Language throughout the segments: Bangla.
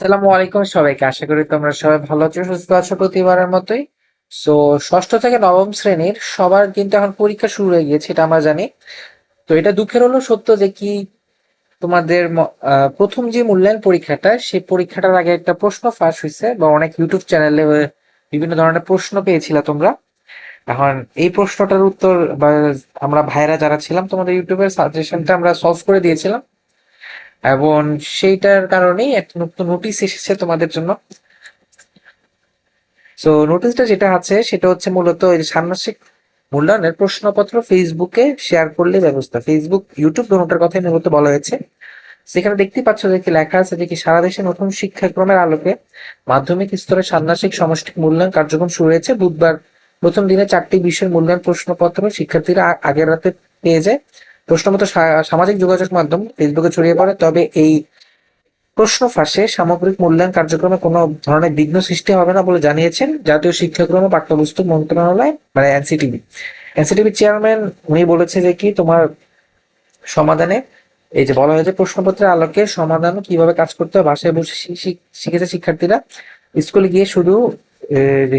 আসসালামু আলাইকুম সবাইকে। আশা করি তোমরা সবাই ভালো আছো, সুস্থ আছো প্রতিবারের মতোই। সো ষষ্ঠ থেকে নবম শ্রেণির সবার কিন্তু এখন পরীক্ষা শুরু হয়ে গিয়েছে, এটা আমরা জানি। তো এটা দুঃখের হলো সত্য যে কি তোমাদের প্রথম যে মূল্যায়ন পরীক্ষাটা, সেই পরীক্ষাটার আগে একটা প্রশ্ন ফাঁস হয়েছে বা অনেক ইউটিউব চ্যানেলে বিভিন্ন ধরনের প্রশ্ন পেয়েছিলা তোমরা। এখন এই প্রশ্নটার উত্তর বা আমরা ভাইরা যারা ছিলাম, তোমাদের ইউটিউবের সাজেশনটা আমরা সলভ করে দিয়েছিলাম। এবং সেইটার কারণেই একটা নতুন নোটিশ এসেছে তোমাদের জন্য। সো নোটিশটা যেটা আছে, সেটা হচ্ছে মূলত এই ষান্মাসিক মূল্যায়নের প্রশ্নপত্র ফেসবুকে শেয়ার করলে ব্যবস্থা। ফেসবুক ইউটিউব দুটোটার কথাই মূলত বলা হয়েছে। সেখানে দেখতে পাচ্ছ যে কি লেখা আছে যে কি সারা দেশে নতুন শিক্ষাক্রমের আলোকে মাধ্যমিক স্তরে ষান্মাসিক সমষ্টিক মূল্যায়ন কার্যক্রম শুরু হয়েছে। বুধবার প্রথম দিনে চারটি বিষয়ের মূল্যায়ন প্রশ্নপত্র শিক্ষার্থীরা আগের রাতে পেয়ে যায়। প্রশ্নপত্র সা- সামাজিক যোগাযোগ মাধ্যম ফেসবুকে ছড়িয়ে পড়ে, তবে এই প্রশ্ন ফাঁসে সামগ্রিক মূল্যায়ন কার্যক্রমে কোনো ধরনের বিঘ্ন সৃষ্টি হবে না বলে জানিয়েছেন জাতীয় শিক্ষাক্রম ও পাঠ্যপুস্তক মন্ত্রণালয় মানে এনসিটিভি। এনসিটিভি চেয়ারম্যান উনি বলেছে যে কি, তোমার সমাধানে এই যে বলা হয়েছে প্রশ্নপত্রের আলোকে সমাধান কীভাবে কাজ করতে হয় বাসায় বসে শিখেছে শিক্ষার্থীরা। স্কুলে গিয়ে শুধু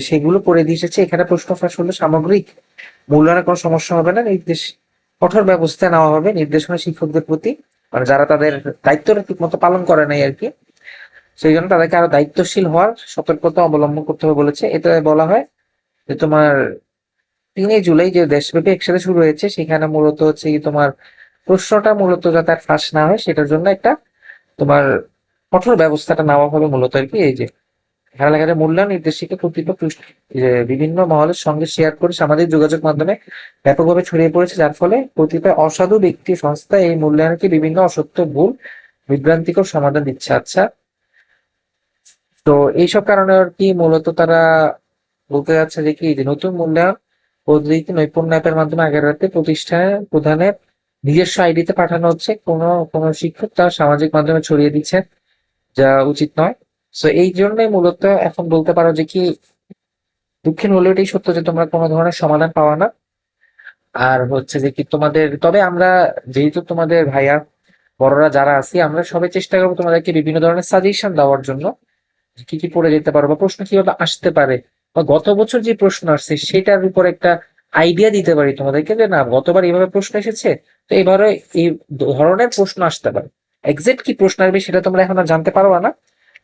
সেগুলো পড়ে দিয়ে এসেছে, এখানে প্রশ্ন ফাঁস হলে সামগ্রিক মূল্যায়নের কোনো সমস্যা হবে না, নির্দেশ কঠোর ব্যবস্থা নেওয়া হবে নির্দেশনা শিক্ষকদের প্রতি। মানে যারা তাদের দায়িত্বটা ঠিক মতো পালন করে নাই আর কি, সেই জন্য তাদেরকে আরও দায়িত্বশীল হওয়ার সতর্কতা অবলম্বন করতে হবে বলেছে। এটা বলা হয় যে তোমার তিনই জুলাই যে দেশব্যাপী একসাথে শুরু হয়েছে, সেখানে মূলত হচ্ছে কি তোমার প্রশ্নটা মূলত যাতে আর ফাঁস না হয়, সেটার জন্য একটা তোমার কঠোর ব্যবস্থাটা নেওয়া হবে মূলত আর কি। এই যে এখানে লেখা মূল্যায়ন নির্দেশিকা কর্তৃপক্ষ বিভিন্ন মহলের সঙ্গে শেয়ার করে সামাজিক যোগাযোগ মাধ্যমে ব্যাপকভাবে ছড়িয়ে পড়েছে, যার ফলে কতিপয় অসাধু ব্যক্তি সংস্থা এই মূল্যায়নকে বিভিন্ন অসত্য, ভুল, বিভ্রান্তিকর সমাধান দিচ্ছে। আচ্ছা তো এইসব কারণে আর কি মূলত তারা বলতে যাচ্ছে যে কি নতুন মূল্যায়ন পদ্ধতিতে নৈপুণ্য অ্যাপের মাধ্যমে আগের রাতে প্রতিষ্ঠানের প্রধানের নিজস্ব আইডিতে পাঠানো হচ্ছে। কোনো কোনো শিক্ষক তার সামাজিক মাধ্যমে ছড়িয়ে দিচ্ছে যা উচিত নয়। তো এই জন্যই মূলত এখন বলতে পারো যে কি, দুঃখের হলেও এটাই সত্য যে তোমরা কোনো ধরনের সমাধান পাওয়া না। আর হচ্ছে যে কি তোমাদের, তবে আমরা যেহেতু তোমাদের ভাইয়া, বড়রা যারা আছি, আমরা সবাই চেষ্টা করব তোমাদেরকে বিভিন্ন ধরনের সাজেশন দেওয়ার জন্য কি কি পড়ে যেতে পারো বা প্রশ্ন কীভাবে আসতে পারে। বা গত বছর যে প্রশ্ন আসছে সেটার উপর একটা আইডিয়া দিতে পারি তোমাদেরকে যে না, গতবার এইভাবে প্রশ্ন এসেছে, তো এবারে এই ধরনের প্রশ্ন আসতে পারে। এক্সাক্ট কি প্রশ্ন আসবে সেটা তোমরা এখন আর জানতে পারবা না।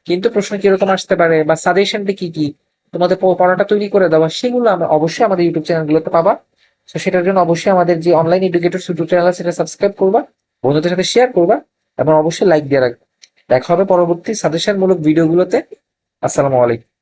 কিন্তু প্রশ্ন কীরকম আসতে পারে বা সাজেশনটা কি কি? তোমাদের পড়াটা তৈরি করে দেওয়া সেগুলো আমরা অবশ্যই আমাদের ইউটিউব চ্যানেলগুলোতে পাবা। তো সেটার জন্য অবশ্যই আমাদের যে অনলাইন এডুকেটর ইউটিউব চ্যানেল আছে সেটা সাবস্ক্রাইব করবা, বন্ধুদের সাথে শেয়ার করবা এবং অবশ্যই লাইক দিয়ে রাখবা। দেখা হবে পরবর্তী সাজেশনমূলক ভিডিওগুলোতে আসসালামু আলাইকুম।